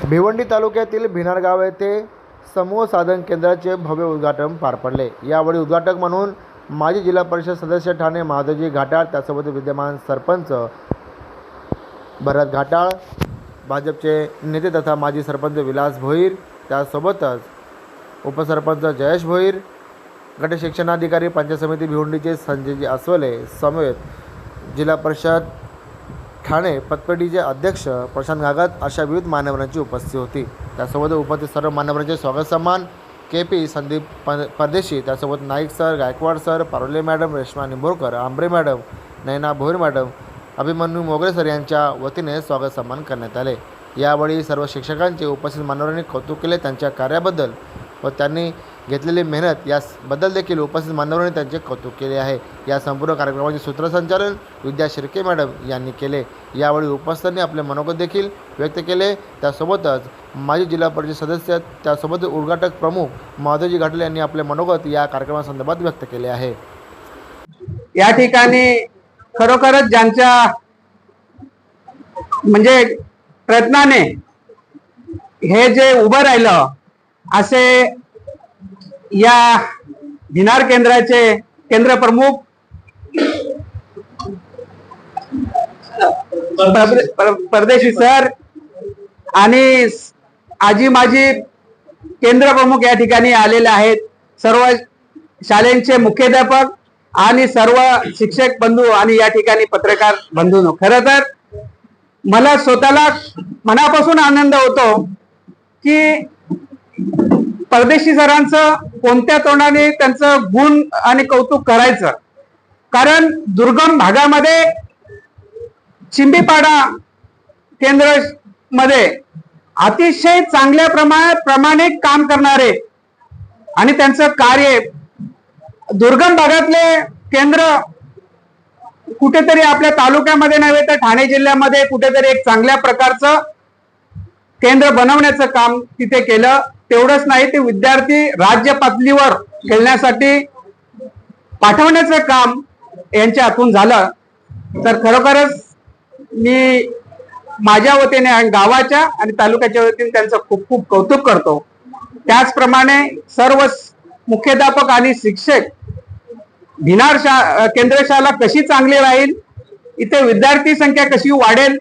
भिवंडी तालुक्यातील भिनारगाव येथे समूह साधन केंद्राचे भव्य उद्घाटन पार पडले. यावेळी उद्घाटक म्हणून माजी जिल्हा परिषद सदस्य ठाणे माधवजी घाटाळ त्यासोबत विद्यमान सरपंच भरत घाटाळ भाजपचे नेते तथा माजी सरपंच विलास भोईर त्यासोबतच उपसरपंच जयेश भोईर गट शिक्षणाधिकारी पंचायत समिती भिवंडीचे संजयजी अस्वले समेत जिल्हा परिषद ठाणे पतपेढीचे अध्यक्ष प्रशांत गागात अशा विविध मान्यवरांची उपस्थिती होती. त्यासोबत उपस्थित सर्व मान्यवरांचे स्वागत सन्मान के पी संदीप प परदेशी त्यासोबत Naik sir Gaikwad sir Parole madam Reshma Nimborkar Ambre madam Naina Bhoir madam Abhimanyu Mogre sir यांच्या वतीने स्वागत सन्मान करण्यात आले. यावेळी सर्व शिक्षकांचे उपस्थित मान्यवरांनी कौतुक केले त्यांच्या कार्याबद्दल व त्यांनी घेतलेली मेहनत याबद्दल देखील उपस्थित मान्यवरांनी त्यांचे कौतुक केले आहे. या संपूर्ण कार्यक्रमाचे सूत्रसंचालन विद्या शिर्के मॅडम यांनी केले. यावेळी उपस्थितांनी आपले मनोगत देखील व्यक्त केले. त्यासोबतच माजी जिल्हा परिषद सदस्य त्यासोबत उद्घाटक प्रमुख माधवजी घाटले यांनी आपले मनोगत या कार्यक्रमासंदर्भात व्यक्त केले आहे. या ठिकाणी खरोखरच ज्यांच्या म्हणजे प्रयत्नाने हे जे उभं राहिलं असे या भिनार केंद्राचे केंद्र प्रमुख परदेशी सर आणि आजी माजी केंद्र प्रमुख या ठिकाणी आलेले आहेत. सर्व शाळेंचे मुख्याध्यापक आणि सर्व शिक्षक बंधू आणि या ठिकाणी पत्रकार बंधू खर तर मला स्वतःला मनापासून आनंद होतो की परदेशी सरांचं कोणत्या तोंडाने त्यांचं गुण आणि कौतुक करायचं? कारण दुर्गम भागामध्ये चिंबीपाडा केंद्रमध्ये अतिशय चांगल्या प्रमाणात प्रमाणे काम करणारे आणि त्यांचं कार्य दुर्गम भागातले केंद्र कुठेतरी आपल्या तालुक्यामध्ये नव्हे तर ठाणे जिल्ह्यामध्ये कुठेतरी एक चांगल्या प्रकारचं केंद्र बनवण्याचं काम तिथे केलं. तेवढंच नाही ते विद्यार्थी राज्य पातळीवर खेळण्यासाठी पाठवण्याचं काम यांच्या हातून झालं. तर खरोखरच मी माझ्या वतीने आणि गावाच्या आणि तालुक्याच्या वतीने त्यांचं खूप खूप कौतुक करतो. त्याचप्रमाणे सर्व मुख्याध्यापक आणि शिक्षक भिनार शा केंद्रशाला कशी चांगली राहील इथे विद्यार्थी संख्या कशी वाढेल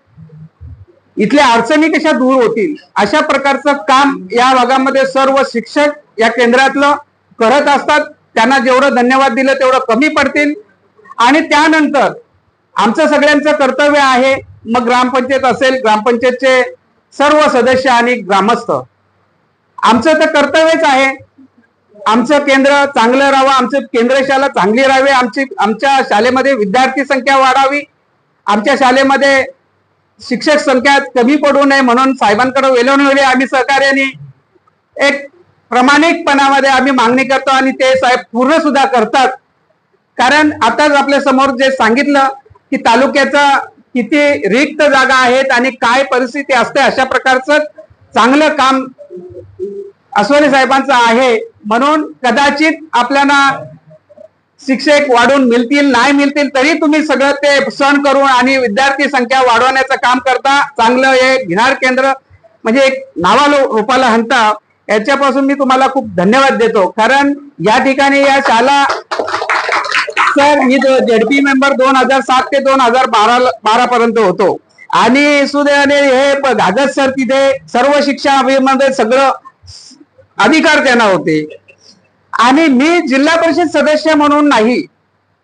इथल्या अडचणी कशा दूर होतील? अशा प्रकारचं काम या भागामध्ये सर्व शिक्षक या केंद्रातलं करत असतात. त्यांना जेवढं धन्यवाद दिलं तेवढं कमी पडतील. आणि त्यानंतर आमचं सगळ्यांचं कर्तव्य आहे मग ग्रामपंचायत असेल ग्रामपंचायतचे सर्व सदस्य आणि ग्रामस्थ. आमचं तर कर्तव्यच आहे. आमचं केंद्र चांगलं राहावं आमचं केंद्रशाला चांगली राहावी आमची आमच्या शाळेमध्ये विद्यार्थी संख्या वाढावी. आमच्या शाळेमध्ये शिक्षक संख्या कमी पडू नये म्हणून साहेबांकडे वेळोवेळी आम्ही सहकार्याने एक प्रामाणिकपणामध्ये आम्ही मागणी करतो आणि ते साहेब पूर्ण सुद्धा करतात. कारण आताच आपल्यासमोर जे सांगितलं की तालुक्याचा किती रिक्त जागा आहेत आणि काय परिस्थिती असते अशा प्रकारचं चांगलं काम अस्वले साहेबांचं आहे म्हणून कदाचित आपल्याला शिक्षक वाढून मिळतील नाही मिळतील तरी तुम्ही सगळं ते सण करून आणि विद्यार्थी संख्या वाढवण्याचं काम करता. चांगलं हे घेणार केंद्र. म्हणजे एक नावाला रूपाला हंता. याच्यापासून मी तुम्हाला खूप धन्यवाद देतो. कारण या ठिकाणी या शाळा सर मी जेडपी मेंबर दोन हजार सात ते दोन हजार बारा बारा पर्यंत होतो. आणि सुदैवाने हे घागत सर तिथे सर्व शिक्षा अभियान सगळं अधिकार त्यांना होते. आणि मी जिल्हा परिषद सदस्य म्हणून नाही.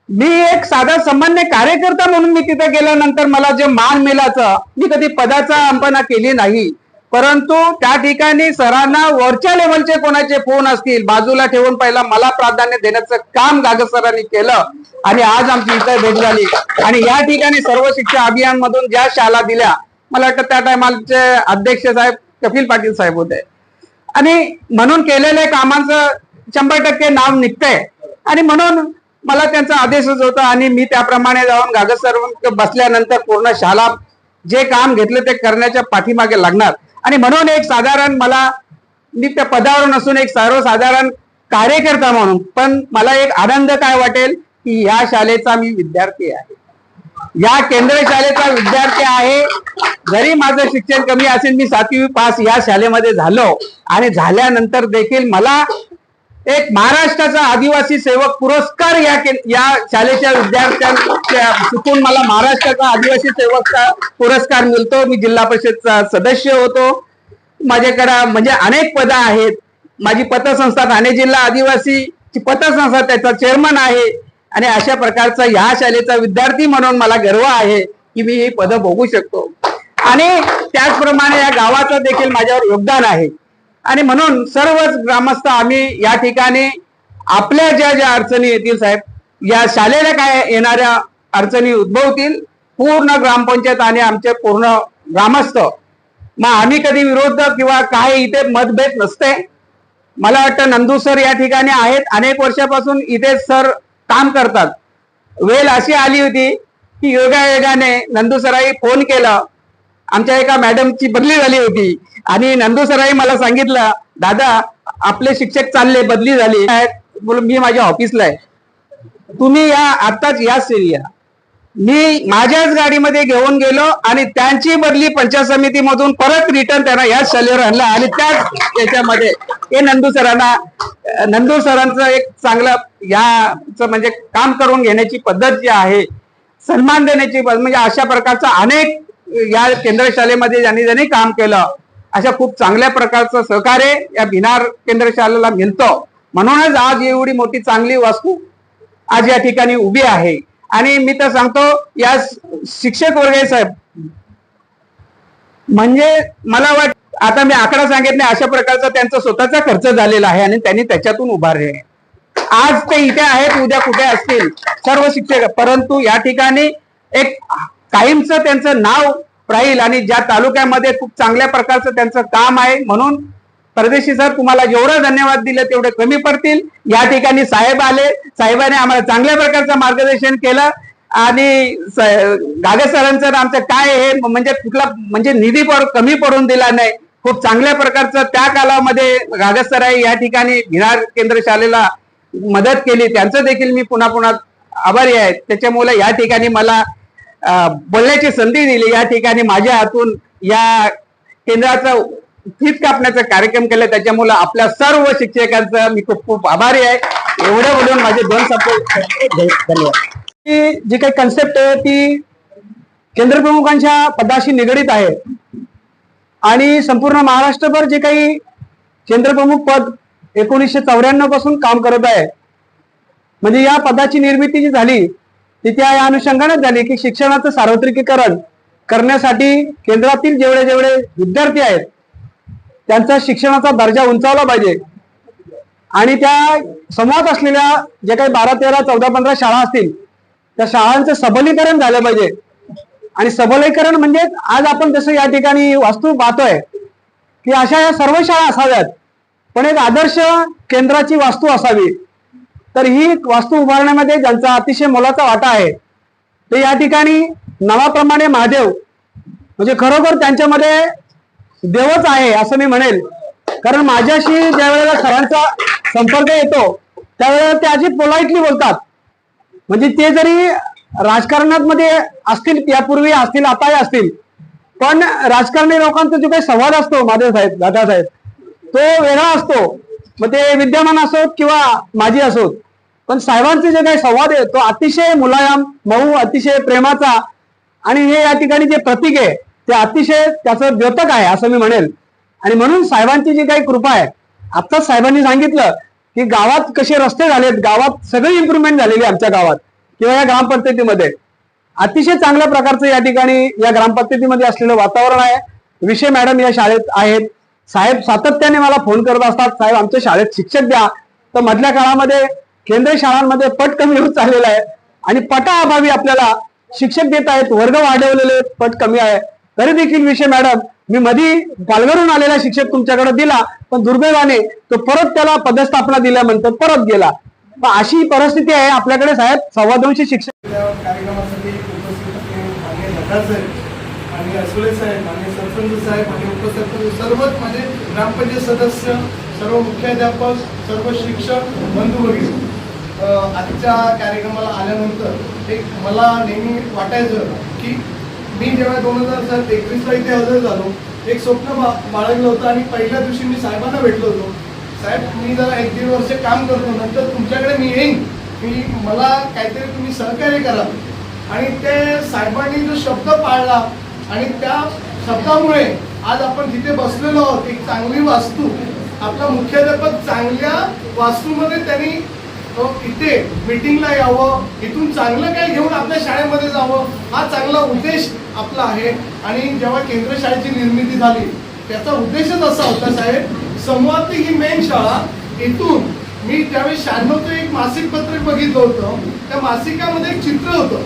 मी एक साधा सामान्य कार्यकर्ता म्हणून मी तिथे गेल्यानंतर मला जे मान मिळाचं मी कधी पदाचा अंपना केली नाही. परंतु त्या ठिकाणी सरांना वरच्या लेवलचे कोणाचे फोन असतील बाजूला ठेवून पहिला मला प्राधान्य देण्याचं काम गागत सरांनी केलं आणि आज आमची इथं भेट झाली. आणि या ठिकाणी सर्व शिक्षा अभियान मधून ज्या शाळा दिल्या मला वाटतं त्या टायमाचे अध्यक्ष साहेब कपिल पाटील साहेब होते. आणि म्हणून केलेल्या कामाचं शंभर टक्के नाव निघतंय. आणि म्हणून मला त्यांचा आदेशच होता आणि मी त्याप्रमाणे जाऊन गागत सर बसल्यानंतर पूर्ण शाळा जे काम घेतलं ते करण्याच्या पाठीमागे लागणार. आणि म्हणून एक साधारण मला मी त्या पदावर नसून एक सर्वसाधारण कार्यकर्ता म्हणून पण मला एक आनंद काय वाटेल की या शाळेचा मी विद्यार्थी आहे. या केंद्र शाळेचा विद्यार्थी आहे. जरी माझं शिक्षण कमी असेल मी सातवी पास या शाळेमध्ये झालो आणि झाल्यानंतर देखील मला एक महाराष्ट्राचा आदिवासी सेवक पुरस्कार या या शाळेच्या विद्यार्थ्यांच्या चुकून मला महाराष्ट्राचा आदिवासी सेवकचा पुरस्कार मिळतो. मी जिल्हा परिषदचा सदस्य होतो. माझ्याकडे म्हणजे अनेक पदं आहेत. माझी पतसंस्था ठाणे जिल्हा आदिवासी पतसंस्था त्याचा चेअरमन आहे. आणि अशा प्रकारचा या शाळेचा विद्यार्थी म्हणून मला गर्व आहे की मी ही पदं भोगू शकतो. आणि त्याचप्रमाणे या गावाचं देखील माझ्यावर योगदान आहे. आणि म्हणून सर्वच ग्रामस्थ आम्ही या ठिकाणी आपल्या ज्या ज्या अडचणी येतील साहेब या शालेला काय येणाऱ्या अडचणी उद्भवतील पूर्ण ग्रामपंचायत आणि आमचे पूर्ण ग्रामस्थ. मग आम्ही कधी विरोध किंवा काय इथे मतभेद नसते. मला वाटतं नंदू सर या ठिकाणी आहेत. अनेक वर्षापासून इथे सर काम करतात. वेल अशी आली होती की योगायोगाने नंदू सराई फोन केला. आमच्या एका मॅडमची बदली झाली होती. आणि नंदू सरांनी मला सांगितलं दादा आपले शिक्षक चालले बदली झाली. बोल मी माझ्या ऑफिसला आहे. तुम्ही या आत्ताच याच या. मी माझ्याच गाडीमध्ये घेऊन गेलो आणि त्यांची बदली पंचायत समितीमधून परत रिटर्न त्यांना याच शालेवर आणला आणि त्याच याच्यामध्ये हे नंदू सरांना नंदू सरांचं एक चांगलं याचं म्हणजे काम करून घेण्याची पद्धत जी आहे सन्मान देण्याची पद्धत म्हणजे अशा प्रकारचा अनेक या केंद्र शाळेमध्ये ज्यांनी ज्यांनी काम केलं अशा खूप चांगल्या प्रकारचं सहकार्य या भिनार केंद्र शाळेला मिळतं. म्हणूनच आज एवढी मोठी चांगली वास्तू आज या ठिकाणी उभी आहे. आणि मी तर सांगतो या शिक्षक वर्गे साहेब म्हणजे मला वाट आता मी आकडा सांगितले अशा प्रकारचा त्यांचा स्वतःचा खर्च झालेला आहे आणि त्यांनी त्याच्यातून उभारले. आज ते इथे आहेत उद्या कुठे असतील? सर्व शिक्षक परंतु या ठिकाणी एक कायमचं त्यांचं नाव राहील आणि ज्या तालुक्यामध्ये खूप चांगल्या प्रकारचं त्यांचं काम आहे म्हणून परदेशी सर तुम्हाला जेवढं धन्यवाद दिले तेवढे कमी पडतील. या ठिकाणी साहेब आले. साहेबाने आम्हाला चांगल्या प्रकारचं मार्गदर्शन केलं. आणि गागे सरांचं आमचं काय हे म्हणजे कुठला म्हणजे निधी पर कमी पडून दिला नाही. खूप चांगल्या प्रकारचं त्या कालामध्ये गागस या ठिकाणी भिनार केंद्र शाळेला मदत केली. त्यांचं देखील मी पुन्हा पुन्हा आभारी आहे. त्याच्यामुळे या ठिकाणी मला बोलण्याची संधी दिली. या ठिकाणी माझ्या हातून या केंद्राचा फीत कापण्याचा कार्यक्रम केला. त्याच्यामुळे आपल्या सर्व शिक्षकांचं मी खूप खूप आभारी आहे. एवढं बोलून माझे दोन धन्यवाद. जी काही कन्सेप्ट आहे ती केंद्रप्रमुखांच्या पदाशी निगडीत आहे. आणि संपूर्ण महाराष्ट्रभर जे काही केंद्रप्रमुख पद एकोणीसशे चौऱ्याण्णवपासून काम करत आहे. म्हणजे या पदाची निर्मिती जी झाली ती त्या या अनुषंगाने झाली की शिक्षणाचं सार्वत्रिकीकरण करण्यासाठी केंद्रातील जेवढे जेवढे विद्यार्थी आहेत त्यांचा शिक्षणाचा दर्जा उंचावला पाहिजे. आणि त्या समूहात असलेल्या जे काही बारा तेरा चौदा पंधरा शाळा असतील त्या शाळांचं सबलीकरण झालं पाहिजे. आणि सबलीकरण म्हणजे आज आपण जसं या ठिकाणी वास्तू पाहतोय की अशा या सर्व शाळा असाव्यात पण एक आदर्श केंद्राची वास्तू असावी. तर ही वास्तू उभारण्यामध्ये ज्यांचा अतिशय मोलाचा वाटा आहे ते या ठिकाणी नावाप्रमाणे महादेव म्हणजे खरोखर त्यांच्यामध्ये देवच आहे असं मी म्हणेल. कारण माझ्याशी ज्या वेळेला सरांचा संपर्क येतो त्यावेळेला ते अजित पोलाइटली बोलतात. म्हणजे ते जरी राजकारणात मध्ये असतील यापूर्वी असतील आताही असतील पण राजकारणी लोकांचा जो काही संवाद असतो महादेव साहेब दादा साहेब तो वेगळा असतो. मग ते विद्यमान असोत किंवा माझी असोत पण साहेबांचे जे काही संवाद आहे तो अतिशय मुलायम मऊ अतिशय प्रेमाचा आणि हे या ठिकाणी जे प्रतीक आहे ते अतिशय त्याचं द्योतक आहे असं मी म्हणेल. आणि म्हणून साहेबांची जी काही कृपा आहे आत्ताच साहेबांनी सांगितलं की गावात कसे रस्ते झालेत गावात सगळी इम्प्रुव्हमेंट झालेली आमच्या गावात किंवा या ग्रामपंचायतीमध्ये. अतिशय चांगल्या प्रकारचं या ठिकाणी या ग्रामपंचायतीमध्ये असलेलं वातावरण आहे. विषय मॅडम या शाळेत आहेत. साहेब सातत्याने मला फोन करत असतात. साहेब आमच्या शाळेत शिक्षक द्या. तर मधल्या काळामध्ये केंद्रीय शाळांमध्ये पट कमी होत चाललेला आहे. आणि पटाअभावी आपल्याला शिक्षक देत आहेत वर्ग वाढवलेले पट कमी आहे. तरी देखील विषय मॅडम मी मधी पालघरून आलेला शिक्षक तुमच्याकडे दिला पण दुर्दैवाने तो परत त्याला पदस्थापना दिल्यानंतर परत गेला. पण अशी परिस्थिती आहे आपल्याकडे साहेब. सव्वा दोनशे शिक्षक त्या कार्यक्रमासाठी उपस्थित असलेले मान्य साहेब आणि असुळे साहेब सरपंच साहेब आणि उपसरपंच सर्वच म्हणजे ग्रामपंचायत सदस्य सर्व मुख्याध्यापक सर्व शिक्षक बंधू भगिनी आजच्या कार्यक्रमाला आल्यानंतर एक मला नेहमी वाटायचं की मी जेव्हा दोन हजार एकवीसला इथे हजर झालो एक स्वप्न बा बाळगलं होतं आणि पहिल्या दिवशी मी साहेबांना भेटलो होतो. साहेब मी जरा एक दीड वर्ष काम करतो नंतर तुमच्याकडे मी येईन. मी मला काहीतरी तुम्ही सहकार्य करा. आणि ते साहेबांनी जो शब्द पाळला आणि त्या शब्दामुळे आज आपण जिथे बसलेलो आहोत एक चांगली वास्तू आपला मुख्याध्यापक चांगल्या वास्तूमध्ये त्यांनी इथे मीटिंगला यावं इथून चांगलं काही घेऊन आपल्या शाळेमध्ये जावं हा चांगला उद्देश आपला आहे. आणि जेव्हा केंद्र शाळेची निर्मिती झाली त्याचा उद्देशच असा होता साहेब संवादची ही मेन शाळा. इथून मी ज्यावेळी शहाण्णवचं एक मासिक पत्रक बघितलं होतं. त्या मासिकामध्ये एक चित्र होतं.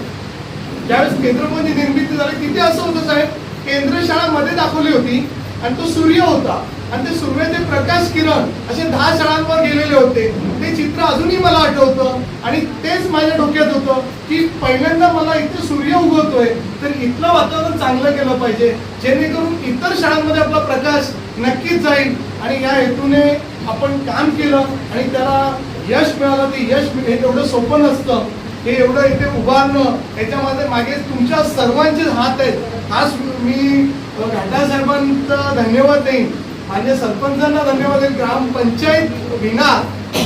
ज्यावेळेस केंद्रमध्ये निर्मिती झाली तिथे असं होतं साहेब केंद्र शाळा मध्ये दाखवली होती आणि तो सूर्य होता. आणि ते सूर्याचे प्रकाश किरण असे दहा शाळांवर गेलेले होते. ते चित्र अजूनही मला आठवतं आणि तेच माझ्या डोक्यात होतं की पहिल्यांदा मला इथे सूर्य उगवतोय तर इथलं वातावरण चांगलं केलं पाहिजे जेणेकरून इतर शाळांमध्ये आपला प्रकाश नक्कीच जाईल. आणि या हेतूने आपण काम केलं आणि त्याला यश मिळालं. ते यश हे एवढं सोपं नसतं. हे एवढं इथे उभारणं याच्यामध्ये मागे तुमच्या सर्वांचे हात आहेत. आज मी घाटा साहेबांचा धन्यवाद देईन. माझ्या सरपंचांना धन्यवाद देईन. ग्रामपंचायत विना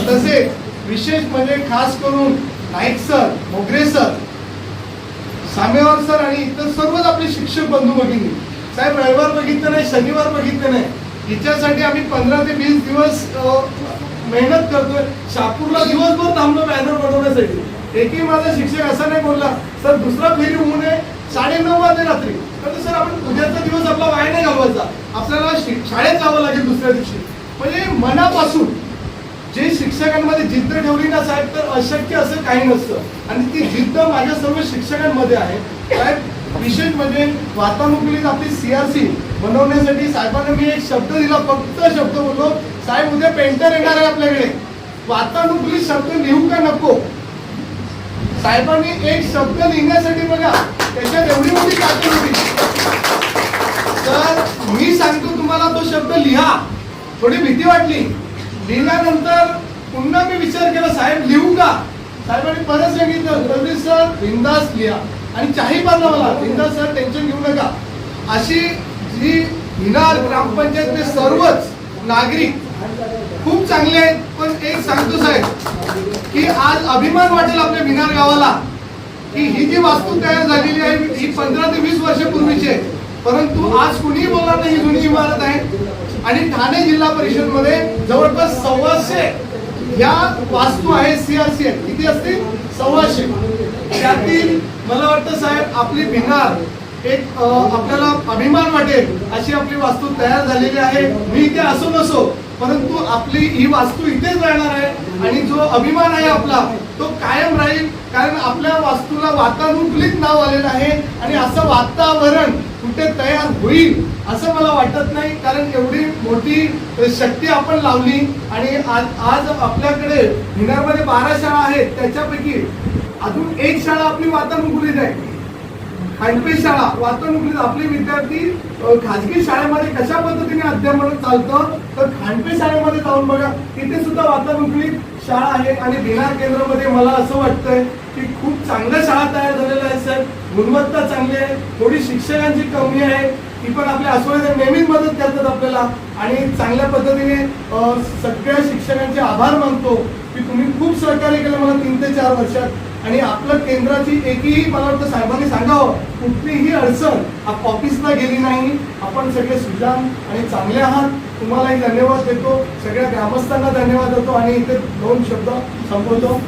तसेच विशेष म्हणजे खास करून Naik sir Mogre sir Samewar sir आणि इतर सर्वच आपले शिक्षक बंधू भगिनी. साहेब रविवार बघितलं नाही शनिवार बघितलं नाही. हिच्यासाठी आम्ही पंधरा ते वीस दिवस मेहनत करतोय. शापूरला दिवसभर थांबलो बॅनर बनवण्यासाठी. एकही माझा शिक्षक असा नाही बोलला सर दुसरा फेरी होऊ नये साडे नऊ वाजे रात्री. तर सर आपण उद्याचा दिवस आपला वाया नाही घालवायचा. आपल्याला शाळेत जावं लागेल दुसऱ्या दिवशी. म्हणजे मनापासून जे शिक्षकांमध्ये जिद्द ठेवली ना साहेब तर अशक्य असं काही नसतं. आणि ती जिद्द माझ्या सर्व शिक्षकांमध्ये आहे. साहेब विशेष म्हणजे वातानुकूलित आपली सीआरसी बनवण्यासाठी साहेबांना मी एक शब्द दिला फक्त शब्द बोललो साहेब उद्या पेंटर येणार आहे आपल्याकडे. वातानुकूलित शब्द लिहू का नको? साहेबांनी एक शब्द लिहिण्यासाठी बघा त्याच्यात एवढी मोठी ताकद होती. तर मी सांगतो तुम्हाला तो शब्द लिहा. थोडी भीती वाटली. लिहिल्यानंतर पुन्हा मी विचार केला साहेब लिहू का? साहेबांनी परत सांगितलं रवी सर बिंदास लिहा. आणि चाही बांधा मला बिंदास सर टेन्शन घेऊ नका. अशी जी हिनार ग्रामपंचायतचे सर्वच नागरिक खूप चांगले आहेत पण एक सांगतो साहेब की आज अभिमान वाटेल आपल्या भिनार गावाला की ही जी वास्तू तयार झालेली आहे ही पंधरा ते वीस वर्षापूर्वीची आहे. परंतु आज कुणीही बोलणार नाही ही जुनी इमारत आहे. आणि ठाणे जिल्हा परिषदमध्ये जवळपास सव्वाशे या वास्तू आहेत सीआरसी आहेत. किती असतील? सव्वाशे. त्यातील मला वाटतं साहेब आपली भिनार एक आपल्याला अभिमान वाटेल अशी आपली वास्तू तयार झालेली आहे. मी इथे असो नसो परंतु आपली ही वास्तू इथेच राहणार आहे आणि जो अभिमान आहे आपला तो कायम राहील. कारण आपल्या वास्तूला वातानुकूलित नाव आलेलं आहे आणि असं वातावरण कुठे तयार होईल असं मला वाटत नाही. कारण एवढी मोठी शक्ती आपण लावली आणि आज आज आपल्याकडे भिनारमध्ये बारा शाळा आहेत त्याच्यापैकी अजून एक शाळा आपली वातानुकूलित आहे. खांडपे शाळा वातानुकूलित आपले विद्यार्थी खाजगी शाळेमध्ये कशा पद्धतीने अध्यापन चालतं? तर खांडपे शाळेमध्ये जाऊन बघा तिथे सुद्धा वातानुकूलित शाळा आहे आणि बिहार केंद्रामध्ये मला असं वाटतंय की खूप चांगल्या शाळा तयार झालेल्या आहेत सर. गुणवत्ता चांगली आहे थोडी शिक्षकांची कमी आहे ती पण आपल्या आसवडे नेहमीच मदत करतात आपल्याला. आणि चांगल्या पद्धतीने सगळ्या शिक्षकांचे आभार मानतो की तुम्ही खूप सहकार्य केलं मला तीन ते चार वर्षात. आणि आपलं केंद्राची एकही मला वाटतं साहेबांनी सांगावं कुठलीही अडचण ऑफिसला गेली नाही. आपण सगळे सुजान आणि चांगले आहात. तुम्हालाही धन्यवाद देतो. सगळ्या ग्रामस्थांना धन्यवाद देतो. आणि इथे दोन शब्द संपवतो.